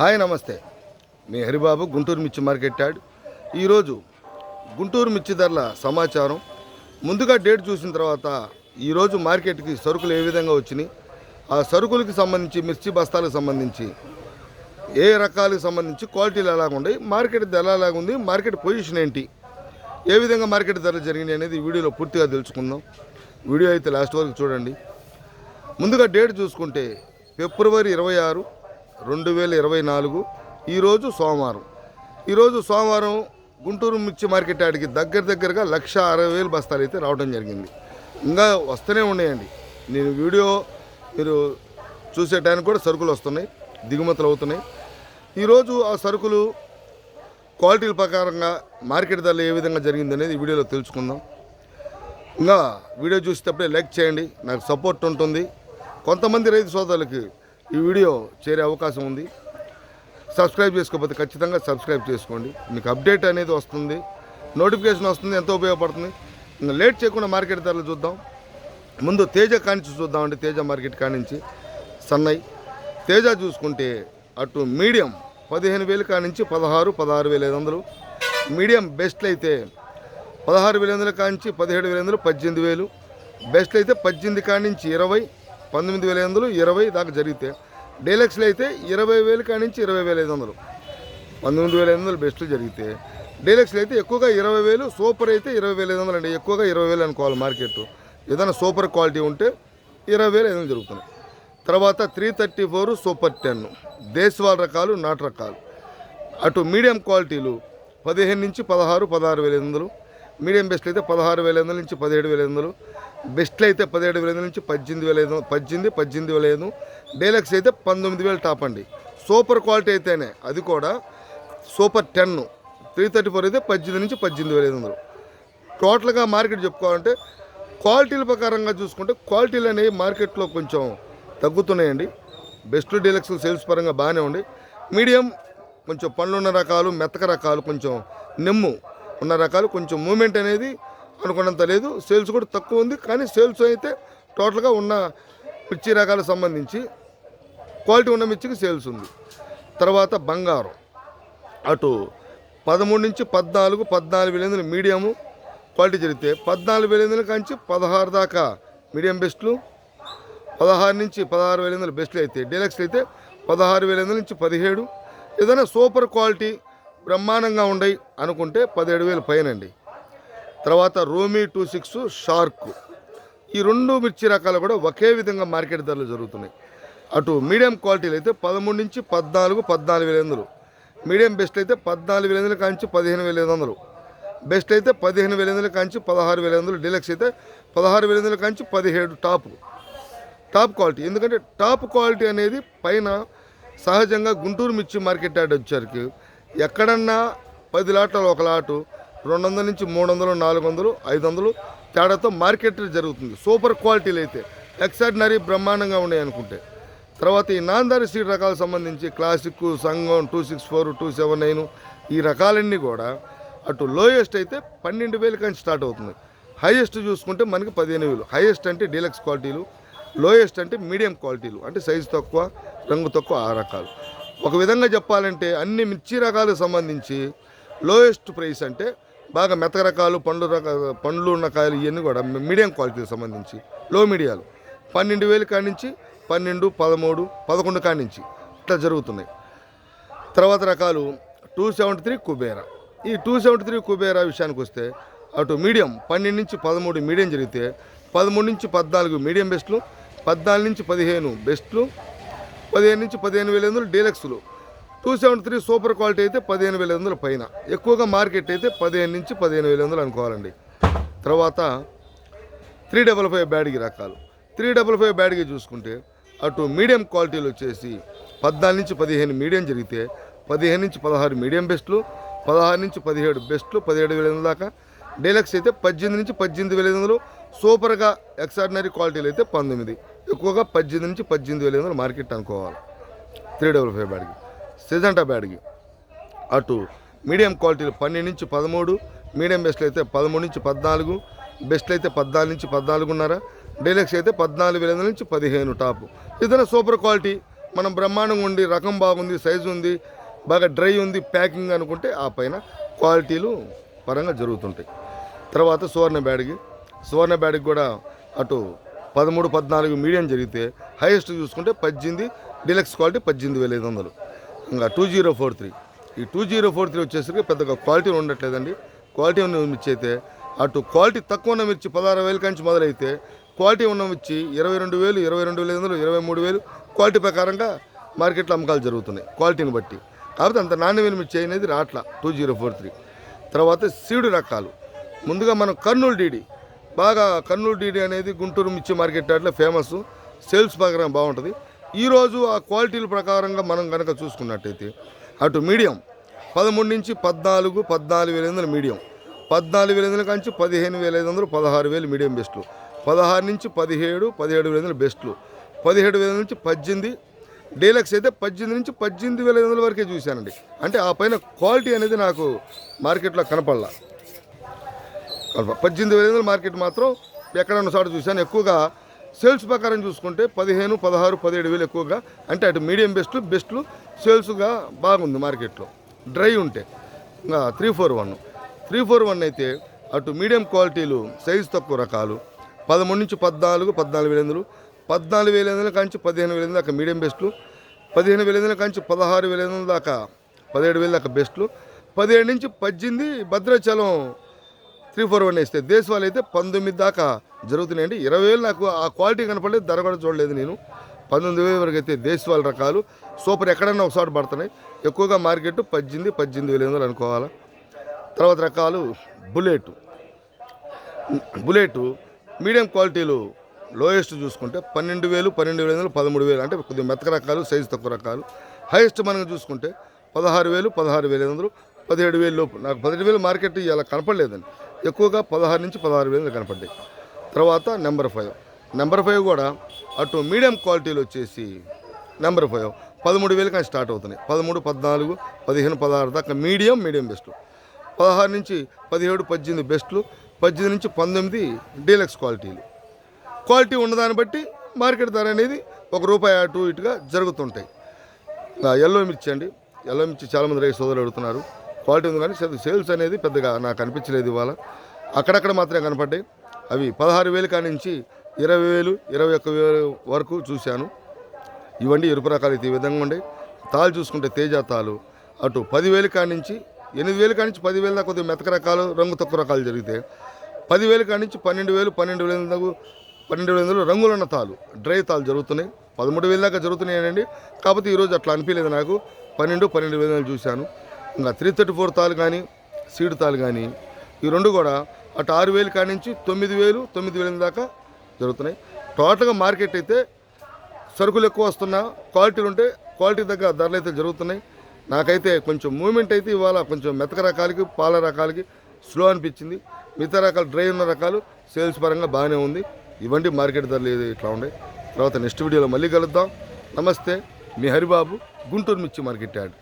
Hi నమస్తే. మీ హరిబాబు గుంటూరు మిర్చి market add. ఈరోజు గుంటూరు మిర్చి ధరల సమాచారం. ముందుగా డేట్ చూసిన తర్వాత ఈరోజు మార్కెట్కి సరుకులు ఏ విధంగా వచ్చినాయి ఆ సరుకులకి సంబంధించి మిర్చి బస్తాలకు సంబంధించి ఏ రకాలకు సంబంధించి క్వాలిటీలు ఎలాగ ఉన్నాయి మార్కెట్ ధర ఎలాగుంది మార్కెట్ పొజిషన్ ఏంటి ఏ విధంగా మార్కెట్ ధరలు జరిగినాయి అనేది వీడియోలో పూర్తిగా తెలుసుకుందాం. వీడియో అయితే లాస్ట్ వరకు చూడండి. ముందుగా డేట్ చూసుకుంటే ఫిబ్రవరి ఇరవై ఆరు రెండు వేల ఇరవై నాలుగు ఈరోజు సోమవారం. ఈరోజు సోమవారం గుంటూరు మిర్చి మార్కెట్ యార్డ్కి దగ్గర దగ్గరగా లక్ష అరవై వేలు బస్తాలు అయితే రావడం జరిగింది. ఇంకా వస్తూనే ఉన్నాయండి. నేను వీడియో మీరు చూసే టైంకి కూడా సరుకులు వస్తున్నాయి దిగుమతులు అవుతున్నాయి. ఈరోజు ఆ సరుకులు క్వాలిటీల ప్రకారంగా మార్కెట్ ధరలు ఏ విధంగా జరిగింది అనేది వీడియోలో తెలుసుకుందాం. ఇంకా వీడియో చూసేటప్పుడే లైక్ చేయండి నాకు సపోర్ట్ ఉంటుంది. కొంతమంది రైతు సోదరులకి ఈ వీడియో చేరే అవకాశం ఉంది. సబ్స్క్రైబ్ చేసుకోకపోతే ఖచ్చితంగా సబ్స్క్రైబ్ చేసుకోండి. మీకు అప్డేట్ అనేది వస్తుంది. నోటిఫికేషన్ వస్తుంది ఎంతో ఉపయోగపడుతుంది. ఇంకా లేట్ చేయకుండా మార్కెట్ ధరలు చూద్దాం. ముందు తేజ కానించి చూద్దామండి. తేజ మార్కెట్ కానించి సన్నై. తేజ చూసుకుంటే అటు మీడియం పదిహేను వేలు కానించి పదహారు పదహారు వేల ఐదు వందలు. మీడియం బెస్ట్లు అయితే పదహారు వేల వందల కానించి పదిహేడు వేల వందలు పద్దెనిమిది వేలు. బెస్ట్లు అయితే పద్దెనిమిది కానించి ఇరవై పంతొమ్మిది వేల ఐదు వందలు ఇరవై దాకా జరిగితే డీలక్స్లు అయితే ఇరవై వేలు కానించి ఇరవై వేల ఐదు వందలు. పంతొమ్మిది వేల ఐదు వందలు బెస్ట్లు జరిగితే డీలక్స్లు అయితే ఎక్కువగా ఇరవై వేలు సూపర్ అయితే ఇరవై వేల ఐదు వందలు అండి ఎక్కువగా ఇరవై వేలు అనుకోవాలి మార్కెట్. ఏదైనా సూపర్ క్వాలిటీ ఉంటే ఇరవై వేలు ఐదు వందలు జరుగుతున్నాయి తర్వాత three thirty four super ten. దేశవాళ రకాలు నాటు రకాలు. అటు మీడియం క్వాలిటీలు పదిహేను నుంచి పదహారు పదహారు వేల ఐదు వందలు. మీడియం బెస్ట్ అయితే పదహారు వేల ఐదు వందల నుంచి పదిహేడు వేల ఐదు వందలు. బెస్ట్లు అయితే పదిహేడు వేల ఐదు నుంచి పద్దెనిమిది వేల ఐదు పద్దెనిమిది పద్దెనిమిది వేల ఐదు డీలక్స్ అయితే పంతొమ్మిది వేలు టాప్ అండి. సూపర్ క్వాలిటీ అయితేనే అది కూడా super ten. Three thirty four అయితే పద్దెనిమిది నుంచి పద్దెనిమిది వేల ఐదు వందలు. టోటల్గా మార్కెట్ చెప్పుకోవాలంటే క్వాలిటీల ప్రకారంగా చూసుకుంటే క్వాలిటీలు అనేవి మార్కెట్లో కొంచెం తగ్గుతున్నాయండి. బెస్ట్ డీలక్స్ సేల్స్ పరంగా బాగానే ఉంది. మీడియం కొంచెం పండ్లు ఉన్న రకాలు మెత్తక రకాలు కొంచెం నిమ్ము ఉన్న రకాలు కొంచెం మూమెంట్ అనేది అనుకున్నంత లేదు. సేల్స్ కూడా తక్కువ ఉంది. కానీ సేల్స్ అయితే టోటల్గా ఉన్న మిర్చి రకాలకు సంబంధించి క్వాలిటీ ఉన్న మిర్చికి సేల్స్ ఉంది. తర్వాత బంగారం. అటు పదమూడు నుంచి పద్నాలుగు పద్నాలుగు వేల మీడియము క్వాలిటీ జరిగితే పద్నాలుగు వేల ఎనిమిది కాంచి పదహారు దాకా మీడియం బెస్ట్లు. పదహారు నుంచి పదహారు వేల ఎనిమిది బెస్ట్లు అయితే డీలక్స్లు అయితే పదహారు వేల ఎనిమిది నుంచి పదిహేడు. ఏదైనా సూపర్ క్వాలిటీ బ్రహ్మాండంగా ఉండయి అనుకుంటే పదిహేడు వేలు పైనండి. తర్వాత రోమీ టూ సిక్స్ షార్క్. ఈ రెండు మిర్చి రకాలు కూడా ఒకే విధంగా మార్కెట్ ధరలు జరుగుతున్నాయి. అటు మీడియం క్వాలిటీలు అయితే పదమూడు నుంచి పద్నాలుగు పద్నాలుగు వేల వందలు. మీడియం బెస్ట్ అయితే పద్నాలుగు వేల వందల కాంచి పదిహేను వేల ఐదు వందలు. బెస్ట్ అయితే పదిహేను వేల వందల కాంచి పదహారు వేల వందలు. డీలక్స్ అయితే పదహారు వేల వందల కాంచి పదిహేడు టాప్. Top quality. ఎందుకంటే టాప్ క్వాలిటీ అనేది పైన సహజంగా గుంటూరు మిర్చి మార్కెట్ యార్డ్ వచ్చరికి ఎక్కడన్నా పది లాట్లలో ఒక లాటు రెండు వందల నుంచి మూడు వందలు నాలుగు వందలు ఐదు వందలు తేడాతో మార్కెట్ జరుగుతుంది. సూపర్ క్వాలిటీలు అయితే ఎక్సార్డినరీ బ్రహ్మాండంగా ఉన్నాయి అనుకుంటే తర్వాత ఈ నాందారి సీడ్ రకాలకు సంబంధించి క్లాసిక్ సంఘం two six four two seven nine ఈ రకాలన్నీ కూడా అటు లోయెస్ట్ అయితే పన్నెండు వేలు కానీ స్టార్ట్ అవుతుంది. హైయెస్ట్ చూసుకుంటే మనకి పదిహేను వేలు. హైయెస్ట్ అంటే డీలక్స్ క్వాలిటీలు లోయెస్ట్ అంటే మీడియం క్వాలిటీలు అంటే సైజు తక్కువ రంగు తక్కువ ఆ రకాలు. ఒక విధంగా చెప్పాలంటే అన్ని మిర్చి రకాలకు సంబంధించి లోయెస్ట్ ప్రైస్ అంటే బాగా మెత్తక రకాలు పండ్లు రకాలు పండ్లు ఉన్న కాయలు ఇవన్నీ కూడా మీడియం క్వాలిటీకి సంబంధించి లో మీడియాలు పన్నెండు వేలు కాడి నుంచి పన్నెండు పదమూడు పదకొండు కాడి నుంచి ఇట్లా జరుగుతున్నాయి. తర్వాత రకాలు టూ సెవెంటీ త్రీ కుబేరా. ఈ టూ సెవెంటీ త్రీ కుబేరా విషయానికి వస్తే అటు మీడియం పన్నెండు నుంచి పదమూడు మీడియం జరిగితే పదమూడు నుంచి పద్నాలుగు మీడియం బెస్ట్లు పద్నాలుగు నుంచి పదిహేను బెస్ట్లు పదిహేను నుంచి పదిహేను వేల ఎనిమిది డీలక్స్లు. Two seventy three super quality అయితే పదిహేను వేల వందల పైన. ఎక్కువగా మార్కెట్ అయితే పదిహేను నుంచి పదిహేను వేల వందలు అనుకోవాలండి. తర్వాత త్రీ డబల్ ఫైవ్ బ్యాడ్కి రకాలు. త్రీ డబల్ ఫైవ్ బ్యాడ్కి చూసుకుంటే అటు మీడియం క్వాలిటీలు వచ్చేసి పద్నాలుగు నుంచి పదిహేను మీడియం జరిగితే పదిహేను నుంచి పదహారు మీడియం బెస్ట్లు పదహారు నుంచి పదిహేడు బెస్ట్లు పదిహేడు వేల వందల దాకా. డీలక్స్ అయితే పద్దెనిమిది నుంచి పద్దెనిమిది వేల ఐదు వందలు. సూపర్గా ఎక్స్ట్రాడినరీ క్వాలిటీలు అయితే పంతొమ్మిది. ఎక్కువగా పద్దెనిమిది నుంచి పద్దెనిమిది వేల ఐదు వందలు మార్కెట్ అనుకోవాలి. త్రీ డబల్ ఫైవ్ బ్యాడ్కి. సిజంటా బ్యాడ్కి. అటు మీడియం క్వాలిటీలు పన్నెండు నుంచి పదమూడు మీడియం బెస్ట్లు అయితే పదమూడు నుంచి పద్నాలుగు బెస్ట్లు అయితే పద్నాలుగు నుంచి పద్నాలుగున్నర డీలక్స్ అయితే పద్నాలుగు వేల నుంచి పదిహేను టాప్. ఏదైనా సూపర్ క్వాలిటీ. మనం బ్రహ్మాండంగా ఉండి రకం బాగుంది సైజు ఉంది బాగా డ్రై ఉంది ప్యాకింగ్ అనుకుంటే ఆ పైన క్వాలిటీలు పరంగా జరుగుతుంటాయి. తర్వాత సువర్ణ బ్యాడ్కి. సువర్ణ బ్యాడ్కి కూడా అటు పదమూడు పద్నాలుగు మీడియం జరిగితే హైయెస్ట్ చూసుకుంటే పద్దెనిమిది డీలక్స్ క్వాలిటీ పద్దెనిమిది వేల ఐదు వందలు. ఇంకా టూ జీరో ఫోర్ త్రీ. ఈ టూ జీరో ఫోర్ త్రీ వచ్చేసరికి పెద్దగా క్వాలిటీ ఉండట్లేదండి. క్వాలిటీ ఉన్న మిర్చి అయితే అటు క్వాలిటీ తక్కువ ఉన్న మిర్చి పదహారు వేల కంచి మొదలైతే క్వాలిటీ ఉన్న మిర్చి ఇరవై రెండు వేలు ఇరవై రెండు వేల ఐదు ఇరవై మూడు వేలు క్వాలిటీ ప్రకారంగా మార్కెట్లో అమ్మకాలు జరుగుతున్నాయి క్వాలిటీని బట్టి. కాబట్టి అంత నాణ్యమైన మిర్చి అనేది రాట్ల టూ జీరో ఫోర్ త్రీ. తర్వాత సీడు రకాలు. ముందుగా మనం కర్నూలు డీడీ. బాగా కర్నూలు డీడీ అనేది గుంటూరు మిర్చి మార్కెట్ అట్లా ఫేమస్ సేల్స్ ప్రకారం బాగుంటుంది. ఈరోజు ఆ క్వాలిటీల ప్రకారంగా మనం కనుక చూసుకున్నట్టయితే అటు మీడియం పదమూడు నుంచి పద్నాలుగు పద్నాలుగు వేల ఐదు మీడియం. పద్నాలుగు వేల ఐదు వందల కంచి పదిహేను వేల ఐదు వందలు పదహారు వేలు మీడియం బెస్ట్లు. పదహారు నుంచి పదిహేడు పదిహేడు వేల ఐదు బెస్ట్లు. పదిహేడు వేల నుంచి పద్దెనిమిది డీలక్స్ అయితే పద్దెనిమిది నుంచి పద్దెనిమిది వేల ఐదు వందల వరకే చూశానండి. అంటే ఆ పైన క్వాలిటీ అనేది నాకు మార్కెట్లో కనపడలా. కనప పద్దెనిమిది వేల ఐదు వందల మార్కెట్ మాత్రం ఎక్కడన్నా చోట చూశాను. ఎక్కువగా సేల్స్ ప్రకారం చూసుకుంటే పదిహేను పదహారు పదిహేడు వేలు ఎక్కువగా. అంటే అటు మీడియం బెస్ట్ బెస్ట్లు సేల్స్గా బాగుంది మార్కెట్లో. డ్రై ఉంటే. ఇంకా three four one. Three four one అయితే అటు మీడియం క్వాలిటీలు సైజు తక్కువ రకాలు. పదమూడు నుంచి పద్నాలుగు పద్నాలుగు వేల ఎనిమిది పద్నాలుగు వేల ఎనిమిది కాంచి పదిహేను వేల ఎనిమిది దాకా మీడియం బెస్ట్లు. పదిహేను వేల ఎనిమిది కాంచి పదహారు వేల ఎనిమిది దాకా పదిహేడు వేల దాకా బెస్ట్లు. పదిహేడు నుంచి పద్దెనిమిది భద్రాచలం త్రీ ఫోర్ వన్ వేస్తే దేశవాళీ అయితే పంతొమ్మిది దాకా జరుగుతున్నాయండి. ఇరవై వేలు నాకు ఆ క్వాలిటీ కనపడలేదు ధర కూడా చూడలేదు నేను. పంతొమ్మిది వేల వరకు అయితే దేశవాళీ రకాలు సూపర్ ఎక్కడన్నా ఒకసారి పడుతున్నాయి. ఎక్కువగా మార్కెట్ పద్దెనిమిది పద్దెనిమిది వేల ఎనిమిది అనుకోవాలా. తర్వాత రకాలు బుల్లెట్. బుల్లెట్ మీడియం క్వాలిటీలు లోయెస్ట్ చూసుకుంటే పన్నెండు వేలు పన్నెండు వేల ఎనిమిది పదమూడు వేలు. అంటే కొద్దిగా మెత్తక రకాలు సైజు తక్కువ రకాలు. హైయెస్ట్ మనం చూసుకుంటే పదహారు వేలు పదహారు వేల ఎనిమిది పదిహేడు వేలు లోపు. నాకు పదిహేడు వేలు మార్కెట్ ఇలా కనపడలేదండి. ఎక్కువగా పదహారు నుంచి పదహారు వేలు కనపడ్డాయి. తర్వాత నెంబర్ ఫైవ్. నెంబర్ ఫైవ్ కూడా అటు మీడియం క్వాలిటీలు వచ్చేసి నెంబర్ ఫైవ్. పదమూడు వేలు కానీ స్టార్ట్ అవుతున్నాయి. పదమూడు పద్నాలుగు పదిహేను పదహారు దాకా మీడియం మీడియం బెస్ట్లు పదహారు నుంచి పదిహేడు పద్దెనిమిది బెస్ట్లు పద్దెనిమిది నుంచి పంతొమ్మిది డీలక్స్ క్వాలిటీలు. క్వాలిటీ ఉన్నదాన్ని బట్టి మార్కెట్ ధర అనేది ఒక రూపాయి అటు ఇటుగా జరుగుతుంటాయి. ఎల్లో మిర్చి అండి. ఎల్లో మిర్చి చాలామంది రైతు సోదరులు అడుగుతున్నారు. క్వాలిటీ ఉంది కానీ సేల్స్ అనేది పెద్దగా నాకు అనిపించలేదు ఇవాళ. అక్కడక్కడ మాత్రమే కనపడ్డాయి. అవి పదహారు వేలు కానించి నుంచి ఇరవై వేలు ఇరవై ఒక్క వేలు వరకు చూశాను. ఇవన్నీ ఎరుపు రకాలు అయితే ఈ విధంగా ఉండే. తాళ్ళు చూసుకుంటే తేజ తాలు అటు పదివేలు కానించి నుంచి ఎనిమిది వేలు కానించి నుంచి దాకా కొద్దిగా మెతక రకాలు రంగు తక్కువ రకాలు జరిగితే పదివేలు కానించి నుంచి పన్నెండు వేలు పన్నెండు వేల దాకా పన్నెండు వేల ఎనిమిదిలో రంగులున్న తాలు డ్రై తాలు జరుగుతున్నాయి. పదమూడు వేల దాకా జరుగుతున్నాయండి కాకపోతే ఈరోజు అట్లా అనిపించలేదు నాకు. పన్నెండు పన్నెండు వేలు చూశాను. ఇంకా త్రీ థర్టీ ఫోర్ తాలు కానీ సీడ్ తాలు కానీ ఈ రెండు కూడా అటు ఆరు వేలు కాడి నుంచి తొమ్మిది వేలు తొమ్మిది వేల దాకా జరుగుతున్నాయి. టోటల్గా మార్కెట్ అయితే సరుకులు ఎక్కువ వస్తున్నా క్వాలిటీలు ఉంటే క్వాలిటీ తగ్గ ధరలు అయితే జరుగుతున్నాయి. నాకైతే కొంచెం మూమెంట్ అయితే ఇవాళ కొంచెం మెతక రకాలకి పాల రకాలకి స్లో అనిపించింది. మిగతా రకాలు డ్రై ఉన్న రకాలు సేల్స్ పరంగా బాగానే ఉంది. ఇవ్వండి మార్కెట్ ధరలు ఏది ఇట్లా ఉండే తర్వాత నెక్స్ట్ వీడియోలో మళ్ళీ కలుద్దాం. నమస్తే మీ హరిబాబు గుంటూరు మిర్చి మార్కెట్ యాడ్.